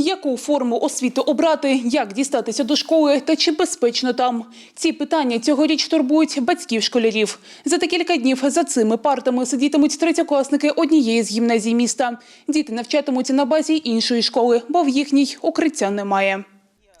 Яку форму освіти обрати, як дістатися до школи та чи безпечно там? Ці питання цьогоріч турбують батьків школярів. За декілька днів за цими партами сидітимуть третьокласники однієї з гімназій міста. Діти навчатимуться на базі іншої школи, бо в їхній укриття немає.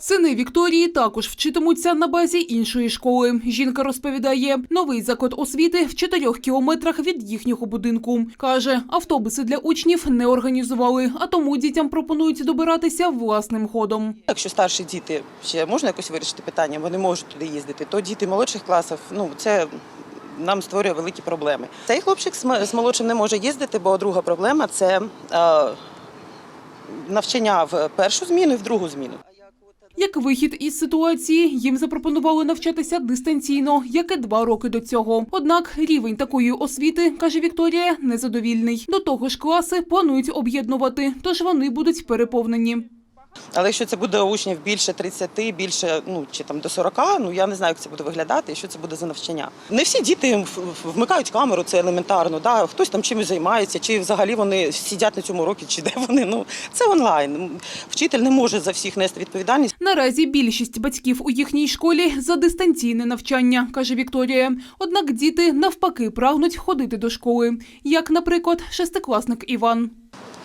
Сини Вікторії також вчитимуться на базі іншої школи. Жінка розповідає, новий заклад освіти в чотирьох кілометрах від їхнього будинку. Каже, автобуси для учнів не організували, а тому дітям пропонують добиратися власним ходом. Якщо старші діти ще можна якось вирішити питання, вони можуть туди їздити, то діти молодших класів, ну це нам створює великі проблеми. Цей хлопчик з молодшим не може їздити, бо друга проблема це е, навчання в першу зміну і в другу зміну. Як вихід із ситуації, їм запропонували навчатися дистанційно, як і два роки до цього. Однак рівень такої освіти, каже Вікторія, незадовільний. До того ж, класи планують об'єднувати, тож вони будуть переповнені. Але якщо це буде учнів більше 30, більше ну чи там до 40, ну я не знаю, як це буде виглядати і що це буде за навчання. Не всі діти вмикають камеру, це елементарно. Да? Хтось там чимось займається, чи взагалі вони сидять на цьому уроці, чи де вони. Ну це онлайн. Вчитель не може за всіх нести відповідальність. Наразі більшість батьків у їхній школі за дистанційне навчання, каже Вікторія. Однак діти навпаки прагнуть ходити до школи, як, наприклад, шестикласник Іван.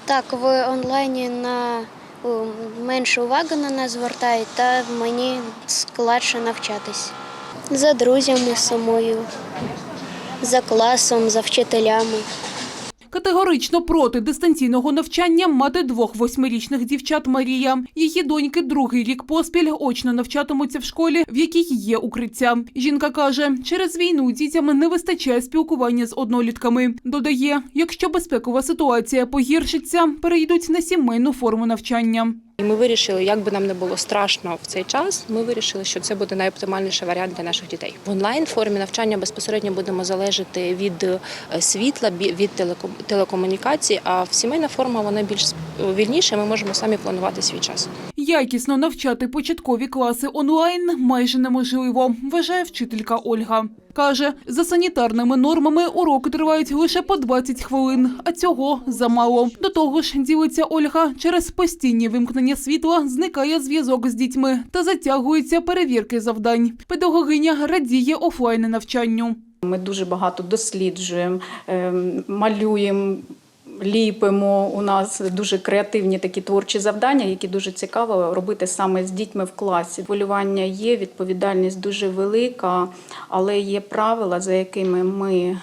Так, в онлайні на менше уваги на нас звертають, та мені складше навчатись. За друзями самою, за класом, за вчителями. Категорично проти дистанційного навчання мати двох восьмирічних дівчат Марія. Її доньки другий рік поспіль очно навчатимуться в школі, в якій є укриття. Жінка каже, через війну дітям не вистачає спілкування з однолітками. Додає, якщо безпекова ситуація погіршиться, перейдуть на сімейну форму навчання. І ми вирішили, як би нам не було страшно в цей час, ми вирішили, що це буде найоптимальніший варіант для наших дітей. В онлайн формі навчання безпосередньо будемо залежати від е, світла, від телеком- телекомунікацій, а сімейна форма вона більш с- вільніша. Ми можемо самі планувати свій час. Якісно навчати початкові класи онлайн майже неможливо, вважає вчителька Ольга. Каже, за санітарними нормами уроки тривають лише по 20 хвилин, а цього замало. До того ж, ділиться Ольга, через постійні вимкнення світла зникає зв'язок з дітьми та затягуються перевірки завдань. Педагогиня радіє офлайн навчанню. Ми дуже багато досліджуємо, ем, малюємо, ліпимо. У нас дуже креативні такі творчі завдання, які дуже цікаво робити саме з дітьми в класі. Полювання є, відповідальність дуже велика, але є правила, за якими ми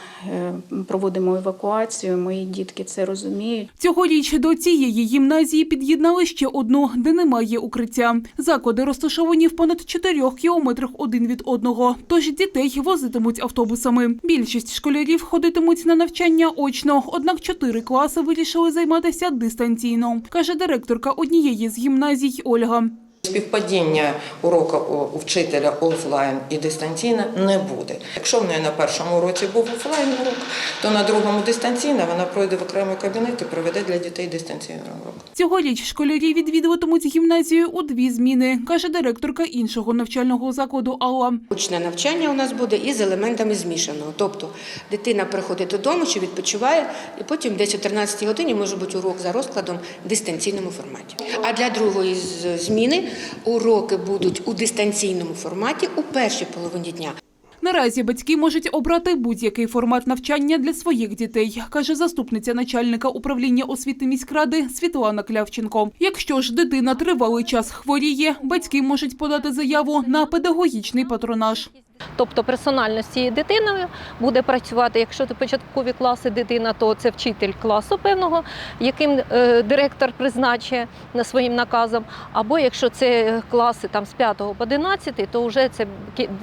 проводимо евакуацію. Мої дітки це розуміють. Цьогоріч до цієї гімназії під'єднали ще одну, де немає укриття. Заклади розташовані в понад 4 кілометрах один від одного. Тож дітей возитимуть автобусами. Більшість школярів ходитимуть на навчання очно, однак чотири класи вирішили займатися дистанційно, каже директорка однієї з гімназій Ольга. Співпадіння уроку у вчителя офлайн і дистанційно не буде. Якщо в неї на першому уроці був офлайн урок, то на другому дистанційно вона пройде в окремий кабінет і проведе для дітей дистанційний урок. Цьогоріч школярі відвідуватимуть гімназію у дві зміни, каже директорка іншого навчального закладу Алла. Очне навчання у нас буде із елементами змішаного. Тобто дитина приходить додому чи відпочиває, і потім десь о 13 годині може бути урок за розкладом в дистанційному форматі. А для другої зміни уроки будуть у дистанційному форматі у першій половині дня. Наразі батьки можуть обрати будь-який формат навчання для своїх дітей, каже заступниця начальника управління освіти міськради Світлана Клявченко. Якщо ж дитина тривалий час хворіє, батьки можуть подати заяву на педагогічний патронаж. Тобто персонально з цією дитиною буде працювати. Якщо це початкові класи дитина, то це вчитель класу певного, яким е, директор призначує на своїм наказом. Або якщо це класи там з 5 по 11, то вже це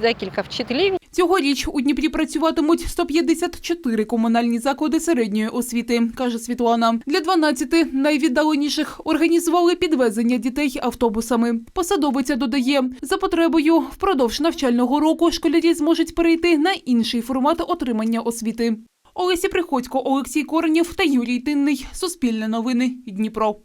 декілька вчителів, Цьогоріч у Дніпрі працюватимуть 154 комунальні заклади середньої освіти, каже Світлана. Для 12 найвіддаленіших організували підвезення дітей автобусами. Посадовиця додає, за потребою впродовж навчального року школярі зможуть перейти на інший формат отримання освіти. Олесі Приходько, Олексій Коренєв та Юрій Тинний. Суспільне новини. Дніпро.